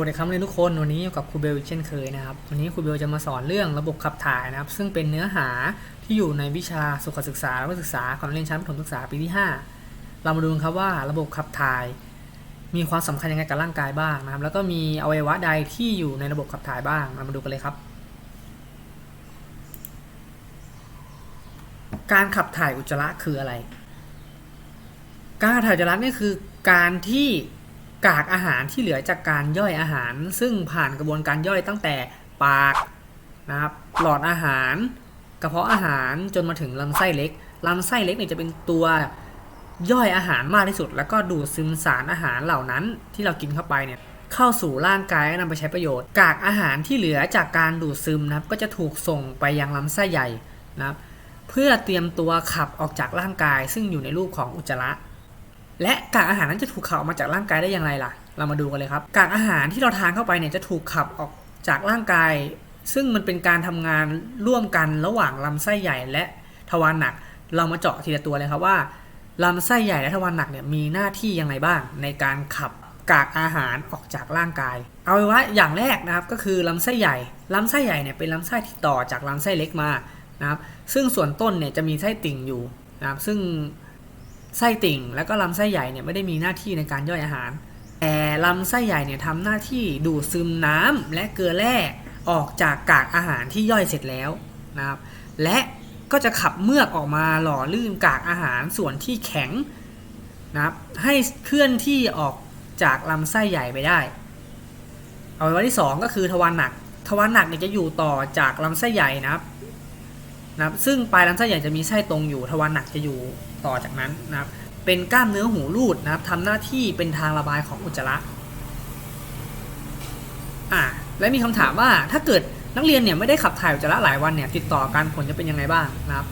วัสดีครับเรียนทุกคนวันนี้อยู่กับครูเบลเช่นเคยนะครับ วันนี้ครูเบลจะมาสอนเรื่องระบบขับถ่ายนะครับ ซึ่งเป็นเนื้อหาที่อยู่ในวิชาสุขศึกษาและศึกษาของเรียนชั้นประถมศึกษาปีที่ 5 เรามาดูครับว่าระบบขับถ่าย มีความสำคัญยังไงกับร่างกายบ้างนะครับ แล้วก็มีอวัยวะใดที่อยู่ในระบบขับถ่ายบ้างเรามาดูกันเลยครับ การขับถ่ายอุจจาระคืออะไร การขับถ่ายอุจจาระนี่คือการที่ กากอาหารที่เหลือจากการย่อยอาหาร ซึ่งผ่านกระบวนการย่อยตั้งแต่ปากนะครับหลอดอาหาร กระเพาะอาหารจนมาถึงลำไส้เล็กลำไส้เล็กเนี่ยจะเป็นตัวย่อยอาหารมากที่สุด แล้วก็ดูดซึมสารอาหารเหล่านั้นที่เรากินเข้าไปเนี่ยเข้าสู่ร่างกายและนำไปใช้ประโยชน์ กากอาหารที่เหลือจากการดูดซึมนะครับก็จะถูกส่งไปยังลำไส้ใหญ่นะครับเพื่อเตรียมตัวขับออกจากร่างกาย ซึ่งอยู่ในรูปของอุจจาระ และกากอาหารนั้นจะถูกขับออกมาจากร่างกายได้อย่างไรล่ะ เรามาดูกันเลยครับ กากอาหารที่เราทานเข้าไปเนี่ยจะถูกขับออกจากร่างกาย ซึ่งมันเป็นการทำงานร่วมกันระหว่างลำไส้ใหญ่และทวารหนัก เรามาเจาะทีละตัวเลยครับว่าลำไส้ใหญ่และทวารหนักเนี่ยมีหน้าที่ยังไงบ้าง ในการขับกากอาหารออกจากร่างกาย เอาไว้ว่าอย่างแรกนะครับก็คือลำไส้ใหญ่ลำไส้ใหญ่เนี่ยเป็นลำไส้ที่ต่อจากลำไส้เล็กมานะครับซึ่งส่วนต้นเนี่ยจะมีไส้ติ่งอยู่นะครับซึ่ง ไส้ติ่ง แล้วก็ลำไส้ใหญ่เนี่ยไม่ได้มีหน้าที่ในการย่อยอาหาร แต่ลำไส้ใหญ่เนี่ยทำหน้าที่ดูดซึมน้ำและเกลือแร่ออกจากกากอาหารที่ย่อยเสร็จแล้วนะครับและก็จะขับเมือกออกมาหล่อลื่นกากอาหารส่วนที่แข็งนะครับให้เคลื่อนที่ออกจากลำไส้ใหญ่ไปได้ เอาไว้ที่ 2 ก็คือทวารหนัก ทวารหนักเนี่ยจะอยู่ต่อจากลำไส้ใหญ่นะครับนะครับซึ่งปลายลำไส้ใหญ่จะมีไส้ตรงอยู่ทวารหนักจะอยู่ ต่อจากนั้นนะครับเป็นกล้ามเนื้อหูรูดนะครับทำหน้าที่เป็นทางระบายของอุจจาระอ่าและมีคำถามว่าถ้าเกิดนักเรียนเนี่ยไม่ได้ขับถ่ายอุจจาระหลายวันเนี่ยติดต่อกันผลจะเป็นยังไงบ้างนะครับ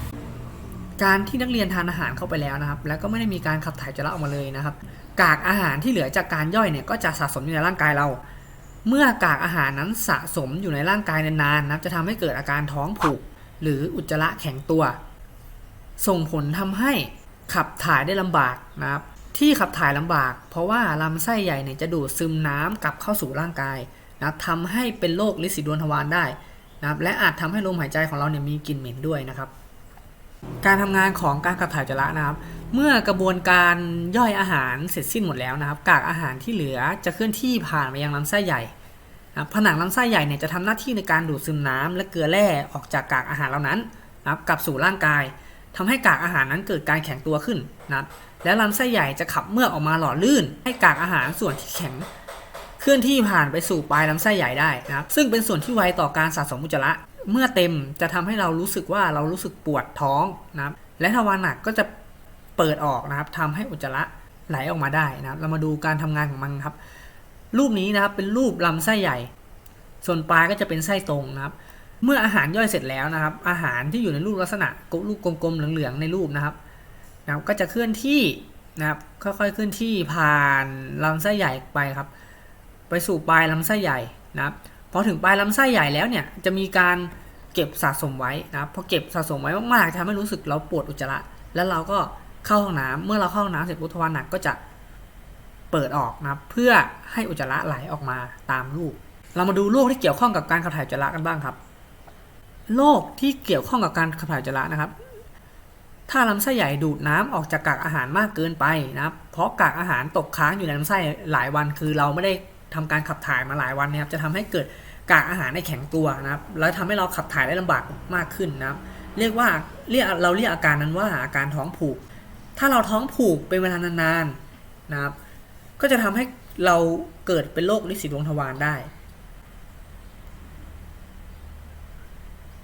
การที่นักเรียนทานอาหารเข้าไปแล้วนะครับ แล้วก็ไม่ได้มีการขับถ่ายอุจจาระออกมาเลยนะครับ กากอาหารที่เหลือจากการย่อยเนี่ยก็จะสะสมอยู่ในร่างกายเรา เมื่อกากอาหารนั้นสะสมอยู่ในร่างกายนานๆนะครับจะทำให้เกิดอาการท้องผูก หรืออุจจาระแข็งตัว ส่งผลทำให้ ขับถ่ายได้ลำบากนะครับ ที่ขับถ่ายลำบาก เพราะว่าลำไส้ใหญ่เนี่ยจะดูดซึมน้ำกลับเข้าสู่ร่างกายนะครับทำให้เป็นโรคลิสีดวงทวารได้นะครับ และอาจทำให้ลมหายใจของเราเนี่ยมีกลิ่นเหม็นด้วยนะครับ การทำงานของการขับถ่ายอุจจาระนะครับ เมื่อกระบวนการย่อยอาหารเสร็จสิ้นหมดแล้วนะครับ กากอาหารที่เหลือจะเคลื่อนที่ผ่านไปยังลำไส้ใหญ่นะครับผนังลำไส้ใหญ่เนี่ยจะทำหน้าที่ในการดูดซึมน้ำและเกลือแร่ออกจากกากอาหารเหล่านั้นนะครับกลับสู่ร่างกาย ทำให้กากอาหารนั้นเกิดการแข็งตัวขึ้นนะครับและลำไส้ใหญ่จะขับเมือกออกมาหล่อลื่น ให้กากอาหารส่วนที่แข็งเคลื่อนที่ผ่านไปสู่ปลายลำไส้ใหญ่ได้นะครับซึ่งเป็นส่วนที่ไวต่อการสะสมอุจจาระเมื่อเต็มจะทำให้เรารู้สึกว่าเรารู้สึกปวดท้องนะครับและทวารหนักก็จะเปิดออกนะครับทำให้อุจจาระไหลออกมาได้นะครับ เรามาดูการทำงานของมันครับ รูปนี้นะครับเป็นรูปลำไส้ใหญ่ ส่วนปลายก็จะเป็นไส้ตรงนะครับ เมื่ออาหารย่อยเสร็จแล้วนะครับ อาหารที่อยู่ในรูปลักษณะรูปกลมๆเหลืองๆในรูปนะครับนะครับ ก็จะเคลื่อนที่นะครับ ค่อยๆเคลื่อนที่ผ่านลำไส้ใหญ่ไปครับ ไปสู่ปลายลำไส้ใหญ่นะครับพอถึงปลายลำไส้ใหญ่แล้วเนี่ยจะมีการเก็บสะสมไว้นะครับพอเก็บสะสมไว้มากๆจะทำให้รู้สึกเราปวดอุจจาระแล้วเราก็เข้าห้องน้ำเมื่อเราเข้าห้องน้ำเสร็จปุ๊บทวารหนักก็จะเปิดออกนะครับ เพื่อให้อุจจาระไหลออกมาตามรูปเรามาดูโรคที่เกี่ยวข้องกับการขับถ่ายอุจจาระกันบ้างครับ โรคที่เกี่ยวข้องกับการขับถ่ายอุจจาระนะครับ ถ้าลำไส้ใหญ่ดูดน้ำออกจากกากอาหารมากเกินไปนะครับ เพราะกากอาหารตกค้างอยู่ในลำไส้หลายวัน คือเราไม่ได้ทำการขับถ่ายมาหลายวันนะครับ จะทำให้เกิดกากอาหารในแข็งตัวนะครับ แล้วทำให้เราขับถ่ายได้ลำบากมากขึ้นนะครับ เรียกว่าเรียกเราเรียกอาการนั้นว่าอาการท้องผูก ถ้าเราท้องผูกเป็นเวลานานๆนะครับ ก็จะทำให้เราเกิดเป็นโรคลินสีดวงทวารได้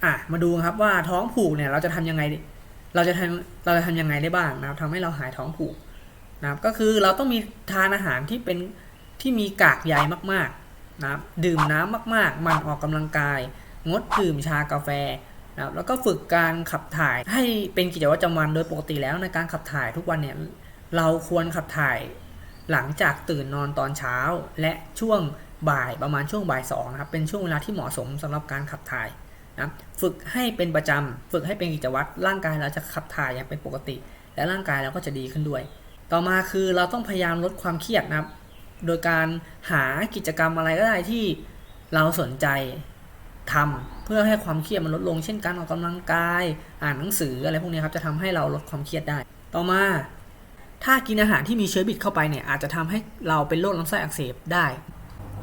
อะมาดูครับว่าท้องผูกเนี่ยเราจะทำยังไง เราจะทำเราจะทำยังไงได้บ้างนะครับทำให้เราหายท้องผูกนะครับก็คือเราต้องมีทานอาหารที่เป็นที่มีกากใยมากๆนะครับดื่มน้ำมากๆ มันออกกำลังกาย งดดื่มชากาแฟนะครับแล้วก็ฝึกการขับถ่ายให้เป็นกิจวัตรประจำวันโดยปกติแล้วในการขับถ่ายทุกวันเนี่ยเราควรขับถ่ายหลังจากตื่นนอนตอนเช้า และช่วงบ่ายประมาณช่วงบ่ายสองนะครับเป็นช่วงเวลาที่เหมาะสมสำหรับการขับถ่าย นะฝึกให้เป็นประจำฝึกให้เป็นกิจวัตรร่างกายเราจะขับถ่ายอย่างเป็นปกติ และร่างกายเราก็จะดีขึ้นด้วย ต่อมาคือเราต้องพยายามลดความเครียดนะครับ โดยการหากิจกรรมอะไรก็ได้ที่เราสนใจทำเพื่อให้ความเครียดมันลดลง เช่นการออกกำลังกาย อ่านหนังสืออะไรพวกนี้ครับจะทำให้เราลดความเครียดได้ ต่อมา ถ้ากินอาหารที่มีเชื้อบิดเข้าไปเนี่ยอาจจะทำให้เราเป็นโรคลำไส้อักเสบได้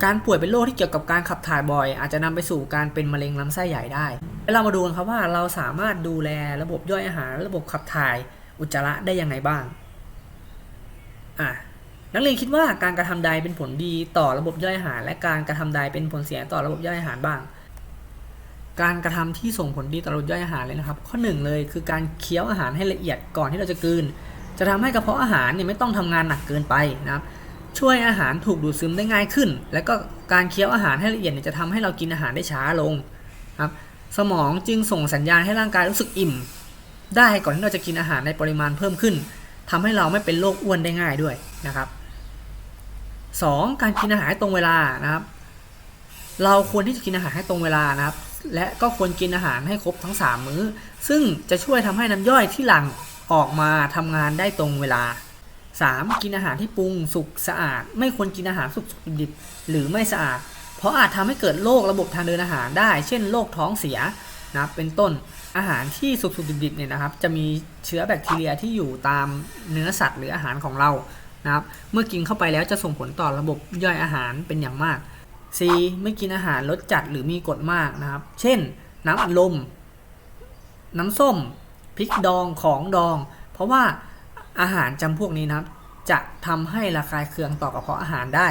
การป่วยเป็นโรคที่เกี่ยวกับการขับถ่ายบ่อย อาจจะนำไปสู่การเป็นมะเร็งลำไส้ใหญ่ได้แล้วเรามาดูกันครับว่าเราสามารถดูแลระบบย่อยอาหาร ระบบขับถ่ายอุจจาระได้ยังไงบ้างอะนักเรียนคิดว่าการกระทำใดเป็นผลดีต่อระบบย่อยอาหาร และการกระทำใดเป็นผลเสียต่อระบบย่อยอาหารบ้าง การกระทำที่ส่งผลดีต่อระบบย่อยอาหารเลยนะครับ ข้อหนึ่งเลยคือการเคี้ยวอาหารให้ละเอียดก่อนที่เราจะกลืน จะทำให้กระเพาะอาหารเนี่ยไม่ต้องทำงานหนักเกินไปนะครับ ช่วยอาหารถูกดูดซึมได้ง่ายขึ้น และก็การเคี้ยวอาหารให้ละเอียดจะทำให้เรากินอาหารได้ช้าลงครับสมองจึงส่งสัญญาณให้ร่างกายรู้สึกอิ่ม ได้ก่อนที่เราจะกินอาหารในปริมาณเพิ่มขึ้นทำให้เราไม่เป็นโรคอ้วนได้ง่ายด้วยนะครับ 2. การกินอาหารให้ตรงเวลานะครับ เราควรที่จะกินอาหารให้ตรงเวลานะครับ และก็ควรกินอาหารให้ครบทั้ง 3 มื้อ ซึ่งจะช่วยทำให้น้ำย่อยที่หลั่งออกมาทำงานได้ตรงเวลา 3. กินอาหารที่ปรุงสุกสะอาด ไม่ควรกินอาหารสุกดิบหรือไม่สะอาด เพราะอาจทำให้เกิดโรคระบบทางเดินอาหารได้ เช่นโรคท้องเสียนะเป็นต้นอาหารที่สุกสุกดิบเนี่ยนะครับ จะมีเชื้อแบคทีเรียที่อยู่ตามเนื้อสัตว์หรืออาหารของเรานะครับ เมื่อกินเข้าไปแล้วจะส่งผลต่อระบบย่อยอาหารเป็นอย่างมาก C ไม่กินอาหารรสจัดหรือมีกรดมากนะครับ เช่น น้ำอัดลม น้ำส้ม พริกดองของดอง เพราะว่า อาหารจำพวกนี้นะครับ จะทำให้ระคายเคืองต่อกระเพาะอาหารได้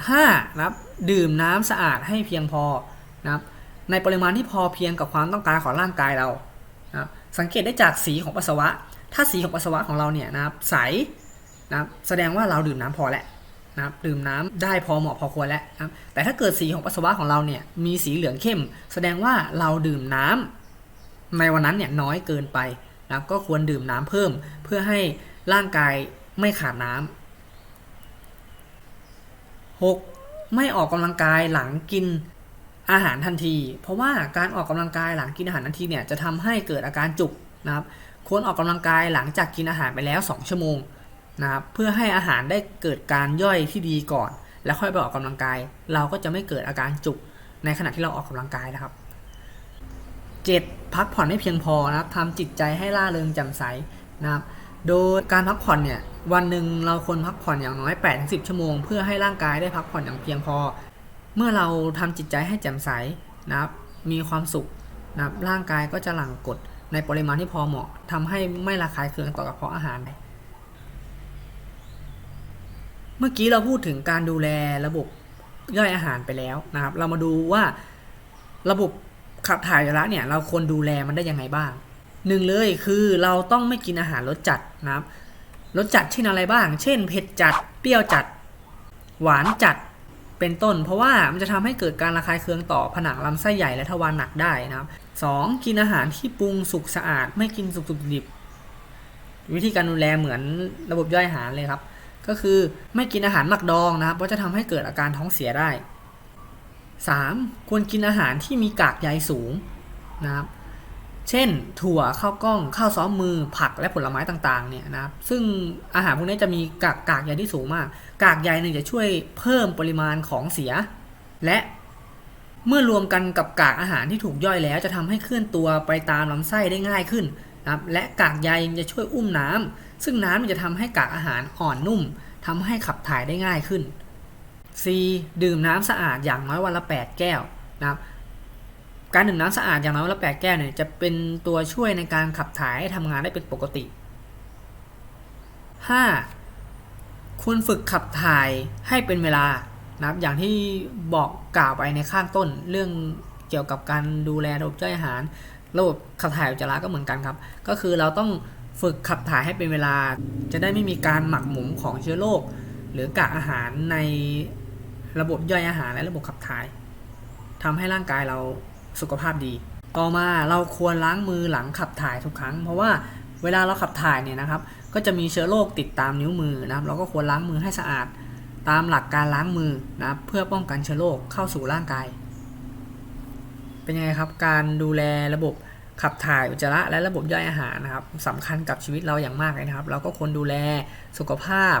5. นะครับดื่มน้ำสะอาดให้เพียงพอนะครับในปริมาณที่พอเพียงกับความต้องการของร่างกายเรานะครับสังเกตได้จากสีของปัสสาวะ ถ้าสีของปัสสาวะของเราเนี่ยนะครับใสนะครับแสดงว่าเราดื่มน้ำพอแล้วนะครับดื่มน้ำได้พอเหมาะพอควรแล้วนะครับแต่ถ้าเกิดสีของปัสสาวะของเราเนี่ยมีสีเหลืองเข้ม แสดงว่าเราดื่มน้ำในวันนั้นเนี่ยน้อยเกินไปนะครับก็ควรดื่มน้ำเพิ่มเพื่อให้ ร่างกายไม่ขาดน้ำ 6. ไม่ออกกำลังกายหลังกินอาหารทันที เพราะว่าการออกกำลังกายหลังกินอาหารทันทีเนี่ยจะทำให้เกิดอาการจุกนะครับควรออกกำลังกายหลังจากกินอาหารไปแล้ว 2 ชั่วโมงนะครับเพื่อให้อาหารได้เกิดการย่อยที่ดีก่อน แล้วค่อยไปออกกำลังกาย เราก็จะไม่เกิดอาการจุกในขณะที่เราออกกำลังกายนะครับ 7. พักผ่อนให้เพียงพอนะครับทำจิตใจให้ล่าเริงแจ่มใสนะครับ โดยการพักผ่อนเนี่ยวันหนึ่งเราควรพักผ่อนอย่างน้อย 8-10 ชั่วโมง เพื่อให้ร่างกายได้พักผ่อนอย่างเพียงพอ เมื่อเราทำจิตใจให้แจ่มใสนะครับมีความสุขนะครับร่างกายก็จะหลั่งกรดในปริมาณที่พอเหมาะทำให้ไม่ระคายเคืองต่อกระเพาะอาหาร เมื่อกี้เราพูดถึงการดูแลระบบย่อยอาหารไปแล้วนะครับ เรามาดูว่าระบบขับถ่ายอุจจาระเนี่ยเราควรดูแลมันได้ยังไงบ้าง หนึ่งเลยคือเราต้องไม่กินอาหารรสจัดนะครับรสจัดเช่นอะไรบ้าง เช่นเผ็ดจัด เปรี้ยวจัด หวานจัด เป็นต้น เพราะว่ามันจะทำให้เกิดการระคายเคืองต่อผนังลำไส้ใหญ่และทวารหนักได้นะครับสองกินอาหารที่ปรุงสุกสะอาด ไม่กินสุกสุกดิบ วิธีการดูแลเหมือนระบบย่อยอาหารเลยครับ ก็คือไม่กินอาหารหมักดองนะครับ เพราะจะทำให้เกิดอาการท้องเสียได้ 3. ควรกินอาหารที่มีกากใยสูงนะครับ เช่น ถั่วข้าวกล้องข้าวซ้อมมือผักและผลไม้ต่างๆเนี่ยนะครับซึ่งอาหารพวกนี้จะมีกากกากใยที่สูงมาก กากใยเนี่ยจะช่วยเพิ่มปริมาณของเสีย และเมื่อรวมกันกับกากอาหารที่ถูกย่อยแล้วจะทำให้เคลื่อนตัวไปตามลำไส้ได้ง่ายขึ้นนะครับและกากใยจะช่วยอุ้มน้ำซึ่งน้ำมันจะทำให้กากอาหารอ่อนนุ่มทำให้ขับถ่ายได้ง่ายขึ้น C ดื่มน้ำสะอาดอย่างน้อยวันละ 8 แก้วนะครับ การดื่มน้ำสะอาดอย่างน้อยวันละ8แก้วเนี่ยจะเป็นตัวช่วยในการขับถ่ายให้ทำงานได้เป็นปกติ 5. ควรฝึกขับถ่ายให้เป็นเวลานะครับอย่างที่บอกกล่าวไปในข้างต้นเรื่องเกี่ยวกับการดูแลระบบย่อยอาหาร ระบบขับถ่ายอุจจาระก็เหมือนกันครับ ก็คือเราต้องฝึกขับถ่ายให้เป็นเวลา จะได้ไม่มีการหมักหมมของเชื้อโรคหรือกากอาหารในระบบย่อยอาหารและระบบขับถ่ายทำให้ร่างกายเรา สุขภาพดี ต่อมาเราควรล้างมือหลังขับถ่ายทุกครั้ง เพราะว่าเวลาเราขับถ่ายเนี่ยนะครับ ก็จะมีเชื้อโรคติดตามนิ้วมือนะครับ เราก็ควรล้างมือให้สะอาด ตามหลักการล้างมือนะครับเพื่อป้องกันเชื้อโรคเข้าสู่ร่างกาย เป็นยังไงครับ การดูแลระบบขับถ่ายอุจจาระและระบบย่อยอาหารนะครับสำคัญกับชีวิตเราอย่างมากเลยนะครับ เราก็ควรดูแลสุขภาพ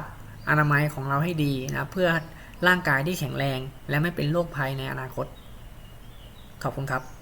อนามัยของเราให้ดีนะเพื่อร่างกายที่แข็งแรง และไม่เป็นโรคภัยในอนาคต ขอบคุณครับ